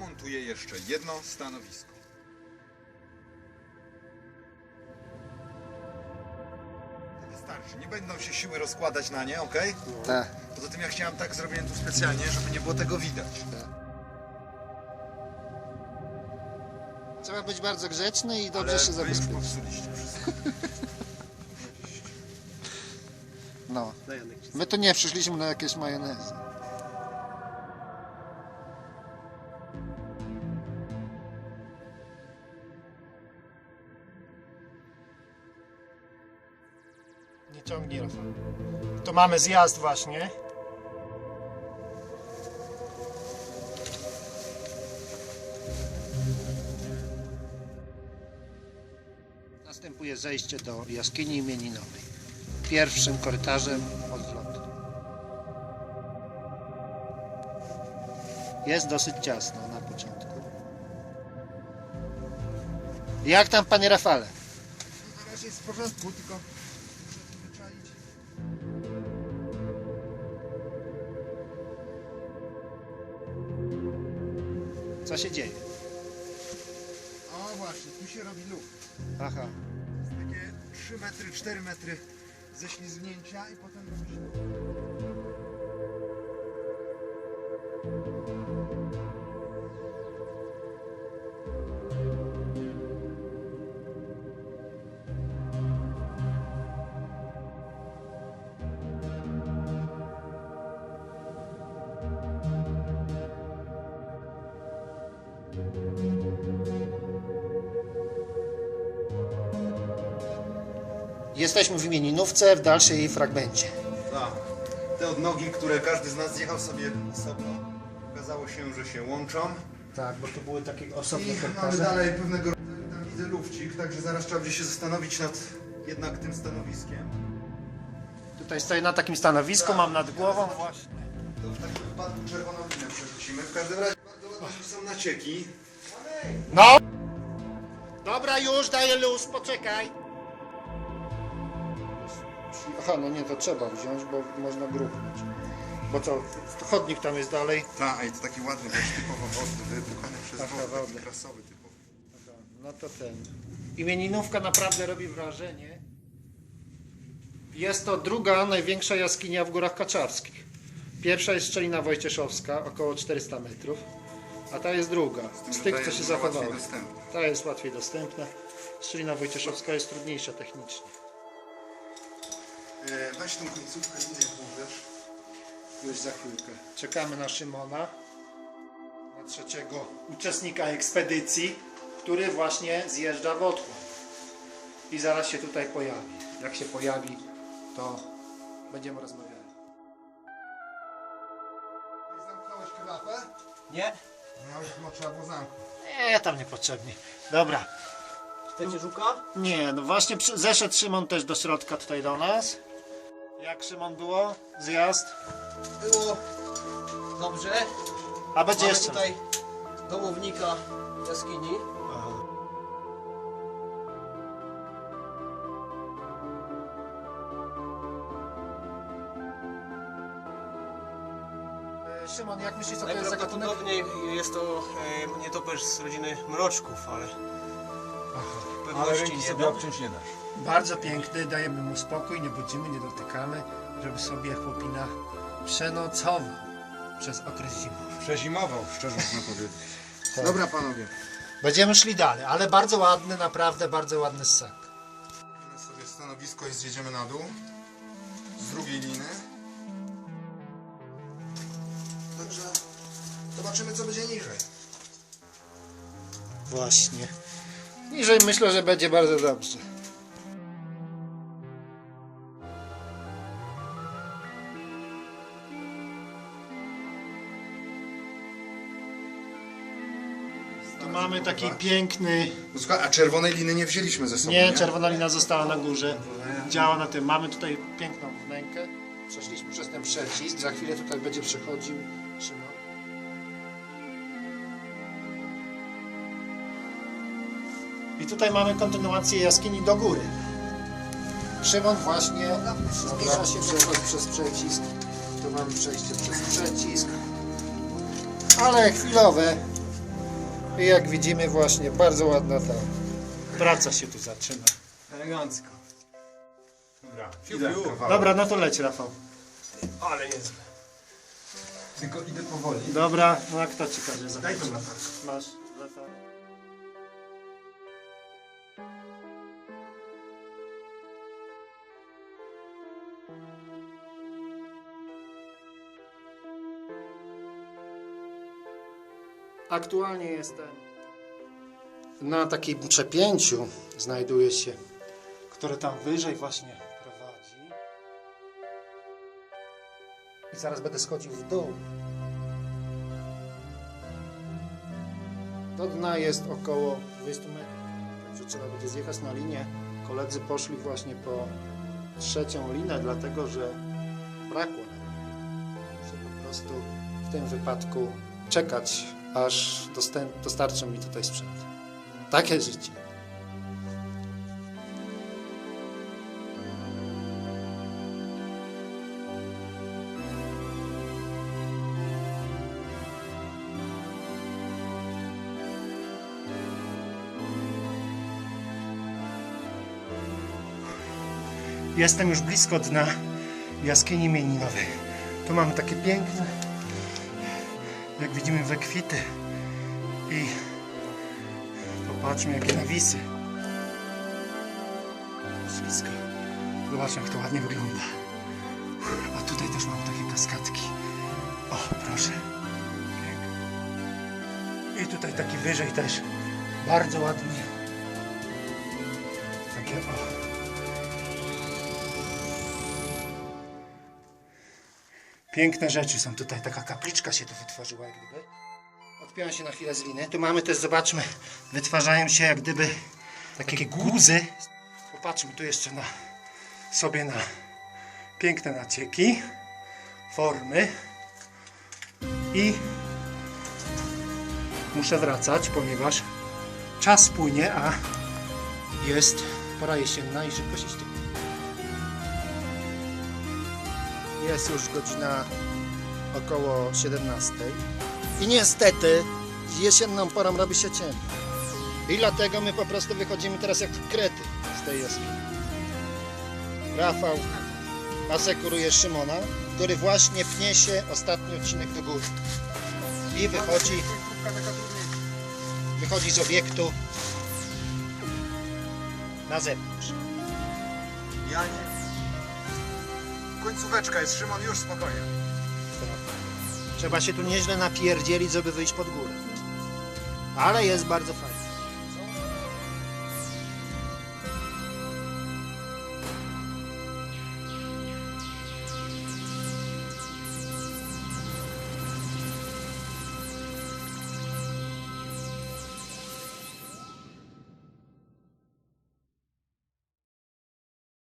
zamontuję jeszcze jedno stanowisko. To Wystarczy, nie będą się siły rozkładać na nie, ok? Tak. Poza tym ja chciałem tak zrobiłem tu specjalnie, żeby nie było tego widać. Trzeba być bardzo grzeczny i dobrze Ale się wy już zabezpieczyć. popsuliście wszystko. No. My tu nie przyszliśmy na jakieś majonezy. Nie ciągnij Rafał. Tu mamy zjazd właśnie. Następuje zejście do jaskini imieninowej. Pierwszym korytarzem odwrotu. Jest dosyć ciasno na początku. Jak tam panie Rafale? Na razie jest w porządku, tylko Co się dzieje? O właśnie, tu się robi luk. Aha. Takie 3 metry, 4 metry ześlizgnięcia i potem robi się Jesteśmy w imieninówce w dalszej jej fragmencie. Tak. Te odnogi, które każdy z nas zjechał sobie osobno, okazało się, że się łączą. Tak, bo tu były takie osobne I mamy dalej pewnego rodzaju, tam widzę lufcik, także zaraz trzeba będzie się zastanowić nad jednak tym stanowiskiem. Tutaj stoję na takim stanowisku, mam nad głową właśnie. To w takim wypadku czerwoną linę przerzucimy. W każdym razie bardzo ładne są nacieki. No! Dobra, już daję luz, poczekaj. Aha, no nie, to trzeba wziąć, bo można gruchnąć. Bo co, chodnik tam jest dalej. Tak, i to taki ładny, wiesz, typowo wodny, wypukany przez Taka wodę, taki krasowy typowo. No to ten. Imieninówka naprawdę robi wrażenie. Jest to druga największa jaskinia w Górach Kaczawskich. Pierwsza jest Szczelina Wojcieszowska, około 400 metrów, a ta jest druga, z tych, co się zachowały. Ta jest łatwiej dostępna. Szczelina Wojcieszowska jest trudniejsza technicznie. E, weź tą końcówkę jak możesz. Już za chwilkę. Czekamy na Szymona, na trzeciego uczestnika ekspedycji, który właśnie zjeżdża w otchłań. I zaraz się tutaj pojawi. Jak się pojawi, to będziemy rozmawiali. Zamknąłeś klapę? Nie? No już no, trzeba było zamknąć. Nie, tam niepotrzebnie. Dobra. Chcecie żuka? Nie, no właśnie przy- zeszedł Szymon też do środka tutaj do nas. Jak Szymon było? Zjazd? Było dobrze. A będzie Mamy jeszcze. tutaj domownika jaskini. E, Szymon, jak myślisz, co to jest za gatunek? Najprawdopodobniej jest to e, nietoperz z rodziny mroczków, ale Ale pewności ręki nie sobie dam. obciąć nie dasz. Bardzo piękny, dajemy mu spokój, nie budzimy, nie dotykamy, żeby sobie chłopina przenocował przez okres zimowy. Przezimował, szczerze można powiedzieć. Dobra panowie. Będziemy szli dalej, ale bardzo ładny, naprawdę bardzo ładny ssak. Robimy sobie stanowisko i zjedziemy na dół. Z drugiej liny. Także zobaczymy co będzie niżej. Właśnie. Niżej myślę, że będzie bardzo dobrze. Mamy taki piękny. No słuchaj, a czerwonej liny nie wzięliśmy ze sobą, Nie, czerwona lina została na górze. Działa na tym. Mamy tutaj piękną wnękę. Przeszliśmy przez ten przecisk. Za chwilę tutaj będzie przechodził Szymon. I tutaj mamy kontynuację jaskini do góry. Szymon właśnie zbliża się przechodzi przez przecisk. Tu mamy przejście przez przecisk. Ale chwilowe. I jak widzimy właśnie, bardzo ładna ta Praca się tu zaczyna. Elegancko. Dobra, Fiu, idę fiu. kawałek. Dobra, no to leć Rafał. Ale niezłe. Tylko idę powoli. Dobra, no a kto ci każe Daj tą latarkę. Masz latarkę. Aktualnie jestem na takim przepięciu znajduje się które tam wyżej właśnie prowadzi. i zaraz będę schodził w dół. Do dna jest około 20 metrów, także trzeba będzie zjechać na linię. Koledzy poszli właśnie po trzecią linę, dlatego że brakło nam. Muszę po prostu w tym wypadku czekać, aż dostarczą mi tutaj sprzęt. Takie życie. Jestem już blisko dna jaskini mielinowej. Tu mamy takie piękne, jak widzimy, wekwity. I popatrzmy, jakie nawisy. Ślisko. Zobaczmy, jak to ładnie wygląda. A tutaj też mam takie kaskadki. O, proszę. I tutaj taki wyżej też. Bardzo ładnie. Takie o. Piękne rzeczy są tutaj. Taka kapliczka się tu wytworzyła, jak gdyby. Odpiąłem się na chwilę z liny. Tu mamy też, zobaczmy, wytwarzają się jak gdyby takie guzy. Popatrzmy tu jeszcze na sobie na piękne nacieki, formy i muszę wracać, ponieważ czas płynie, a jest pora jesienna i szybko się Jest już godzina około 17. I niestety jesienną porą robi się ciemno. I dlatego my po prostu wychodzimy teraz jak krety z tej jaskini. Rafał asekuruje Szymona, który właśnie pnie się ostatni odcinek do góry. I wychodzi, wychodzi z obiektu na zewnątrz. Ja nie. Końcóweczka jest, Szymon, już spokojnie. Trzeba się tu nieźle napierdzielić, żeby wyjść pod górę. Ale jest bardzo fajnie.